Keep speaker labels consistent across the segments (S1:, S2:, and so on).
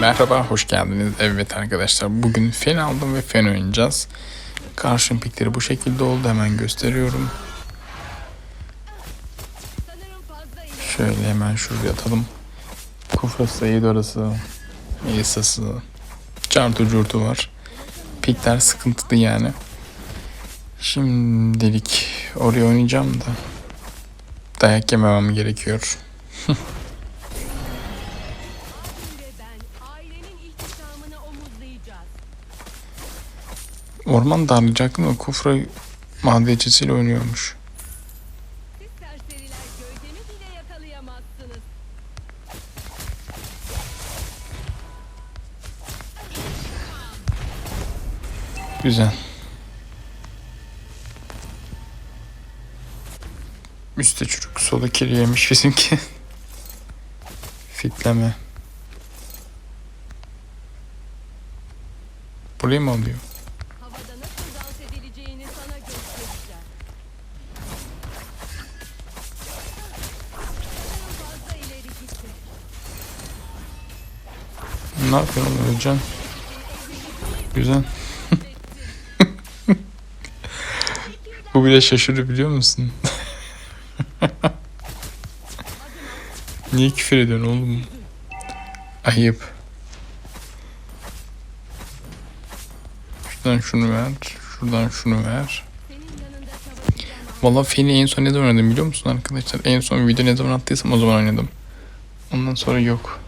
S1: Merhaba, hoş geldiniz. Evet arkadaşlar, bugün fen aldım ve fen oynayacağız. Karşım pikleri bu şekilde oldu, hemen gösteriyorum. Şöyle hemen şuraya atalım. Kufrası, Eidorası, Melisa'sı, Cartu Curtu var. Pikler sıkıntılı yani. Şimdilik oraya oynayacağım da dayak yememem gerekiyor. Orman darlayacaktım da Kufra madencisiyle oynuyormuş. Güzel. Üstte çürük sola kiri yemiş bizimki. Fitleme. Burayı mı alıyor? Ne yapıyorsun Özcan? Güzel. Bu bile şaşırdı biliyor musun? Niye küfür ediyorsun oğlum? Ayıp. Şuradan şunu ver. Şuradan şunu ver. Valla Feni en son ne zaman oynadım biliyor musun arkadaşlar? En son video ne zaman attıysam o zaman oynadım. Ondan sonra yok.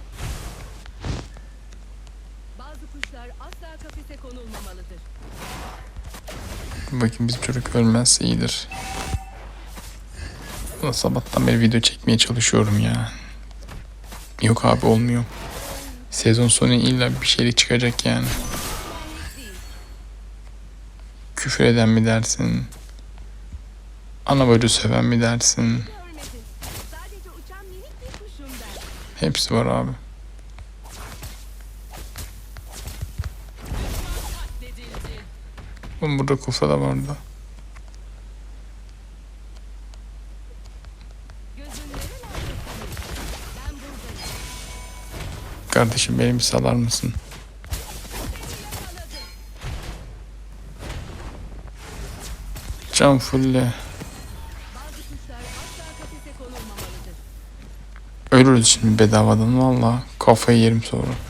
S2: Bazı kuşlar asla kafese konulmamalıdır.
S1: Bakayım bizim çocuk ölmezse iyidir. Ulan sabahtan beri video çekmeye çalışıyorum ya. Yok abi olmuyor. Sezon sonu illa bir şeylik çıkacak yani. Küfür eden mi dersin? Ana bacı söven mi dersin? Hepsi var abi. Oğlum burada kufa da vardı. Kardeşim beni bir salar mısın? Can fulle. Ölürüz şimdi bedavadan valla. Kafayı yerim sonra.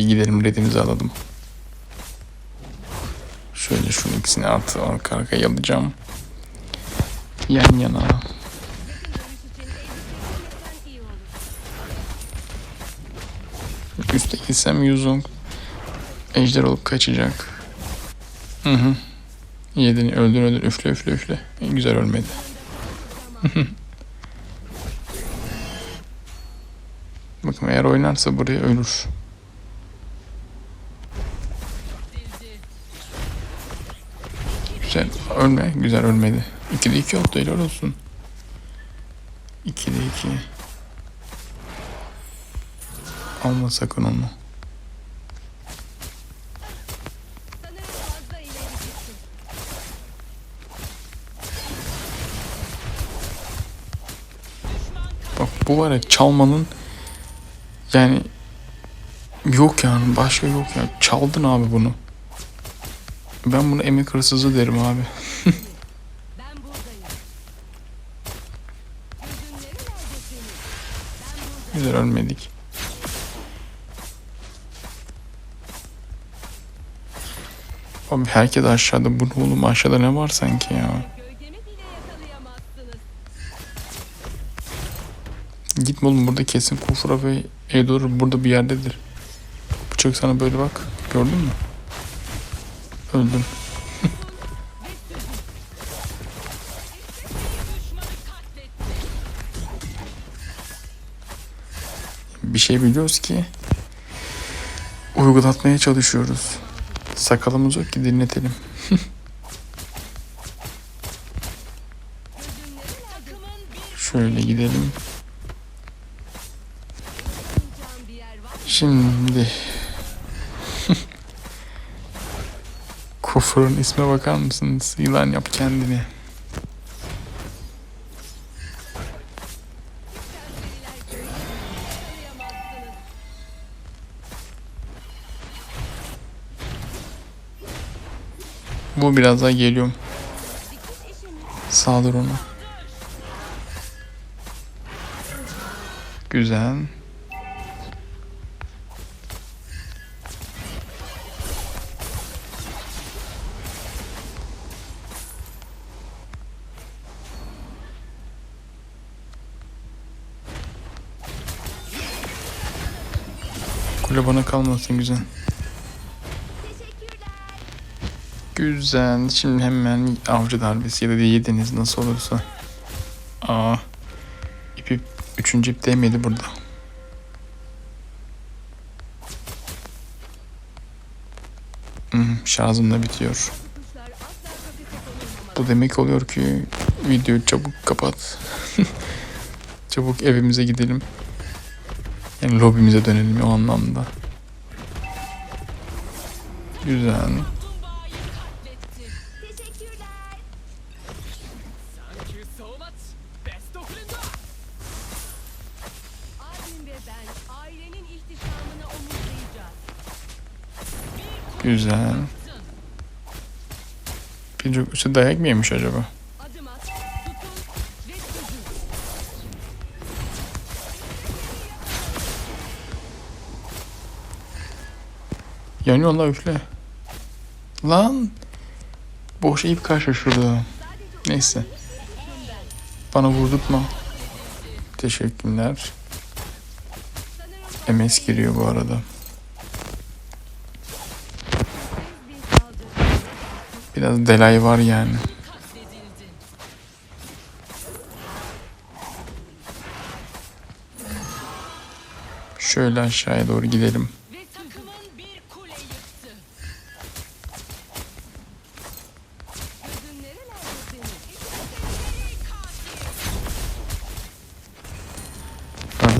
S2: Bir
S1: gidelim redimizi alalım. Şöyle şunun ikisini artı arka arkaya alacağım. Yan yana. Üste gitsem Yuzong ejder olup kaçacak. Hı hı. Yedin öldür öldür üfle üfle üfle. En güzel ölmedi. Bakın eğer oynarsa buraya ölür. Ölme. Güzel ölmedi. 2'de 2 oldu helal olsun. 2'de 2. Alma sakın onu. Bak bu var ya çalmanın yani yok yani başka yok ya. Çaldın abi bunu. Ben bunu emek hırsızı derim abi. Güzel ölmedik. Abi herkes aşağıda. Bu oğlum aşağıda ne var sanki ya. Gitme oğlum burada kesin Kufra ve Edor burada bir yerdedir. Bıçak sana böyle bak. Gördün mü?
S2: Katletti.
S1: bir şey biliyoruz ki uygulatmaya çalışıyoruz. Sakalımız yok ki dinletelim. Şöyle gidelim.
S2: Ulaşamayacağım
S1: O fırın isme bakar mısınız? Yılan yap kendini. Bu biraz daha geliyorum. Sağdır onu. Güzel. Kule bana kalmasın güzel. Güzel. Şimdi hemen avcı darbesi ya da yediniz nasıl olursa. Aa. İpi üçüncü ip değmedi burada. Hmm, şarjım da bitiyor. Bu demek oluyor ki videoyu çabuk kapat. çabuk evimize gidelim. Yani lobimize dönelim o anlamda. Güzel. Güzel. Birçok üstü dayak mı yemiş acaba? Yanıyor lan üfle. Lan. Boş ip kaçtı. Neyse. Bana vurdurtma. Teşekkürler. MS giriyor bu arada. Biraz delay var yani. Şöyle aşağıya doğru gidelim.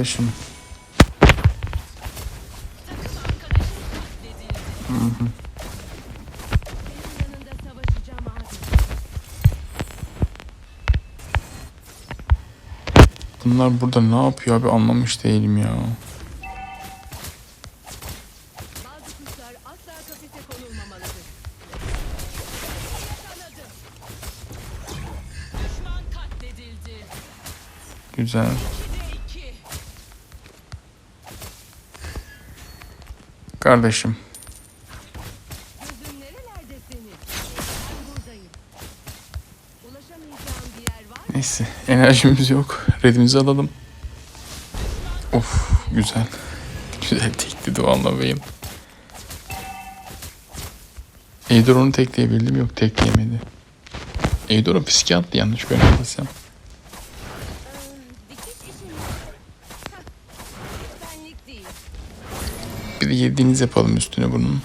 S2: Abi.
S1: Bunlar burada ne yapıyor abi anlamış değilim ya.
S2: Bazı mı?
S1: Neyse enerjimiz yok. Redimizi alalım. Of güzel. Güzel tekli Doğan'la Bey'im. Eidor onu tekleyebildim yok tekleyemedi. Eidor'un fiske attı yanlış görmediysem. Bir de yediğiniz yapalım üstüne bunun.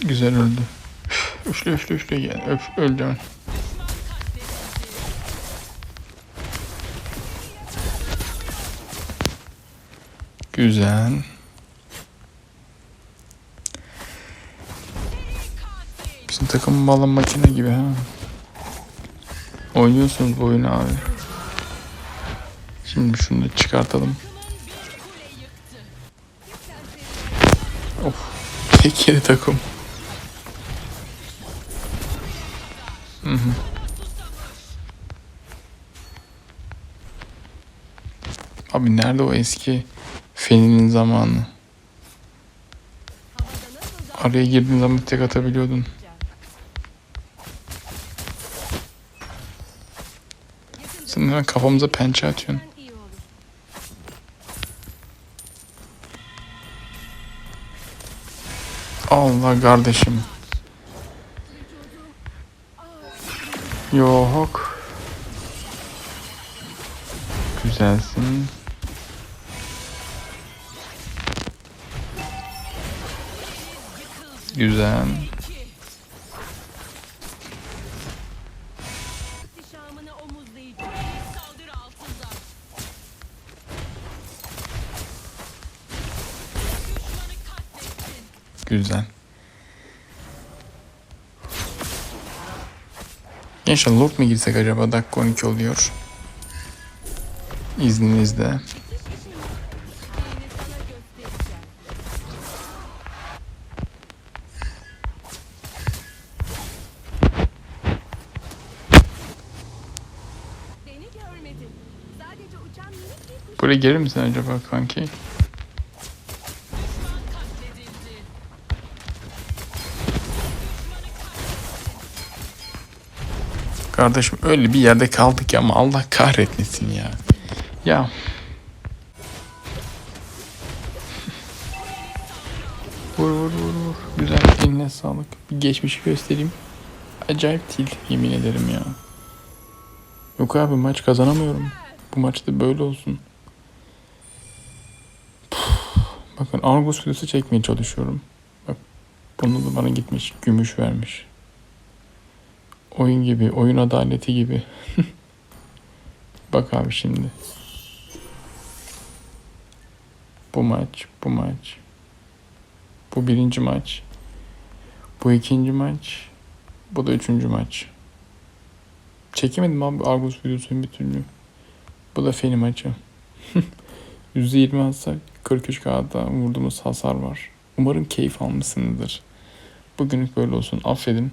S1: Güzel öldü. Üf, Üfle üfle üfle yani öf, öldü. Güzel. Bizim takım balon makine gibi ha. Oynuyorsunuz bu oyunu abi. Şimdi şunu da çıkartalım. Of. Tek yeri takım. Hı hı. Abi nerede o eski Feni'nin zamanı? Araya girdiğin zaman tek atabiliyordun. Hemen kafamıza pençe atıyorsun. Allah kardeşim. Yok. Güzelsin. Güzel. Güzel. Gençler Lord mu girsek acaba? Dakika 12 oluyor. İzninizle. Buraya gelir misin acaba kanki? Kardeşim öyle bir yerde kaldık ama Allah kahretmesin ya. Ya. Vur vur vur vur. Güzel eline sağlık. Bir geçmişi göstereyim. Acayip tilt yemin ederim ya. Yok abi maç kazanamıyorum. Bu maçta böyle olsun. Bakın Argus videosu çekmeye çalışıyorum. Bak bunu da bana gitmiş gümüş vermiş. Oyun gibi, oyun adaleti gibi. Bak abi şimdi. Bu maç, bu maç. Bu birinci maç. Bu ikinci maç. Bu da üçüncü maç. Çekemedim abi Argus videosunu bir türlü. Bu da Feni maçı. %20 hasar 43K'da vurduğumuz hasar var. Umarım keyif almışsınızdır. Bugünlük böyle olsun. Affedin.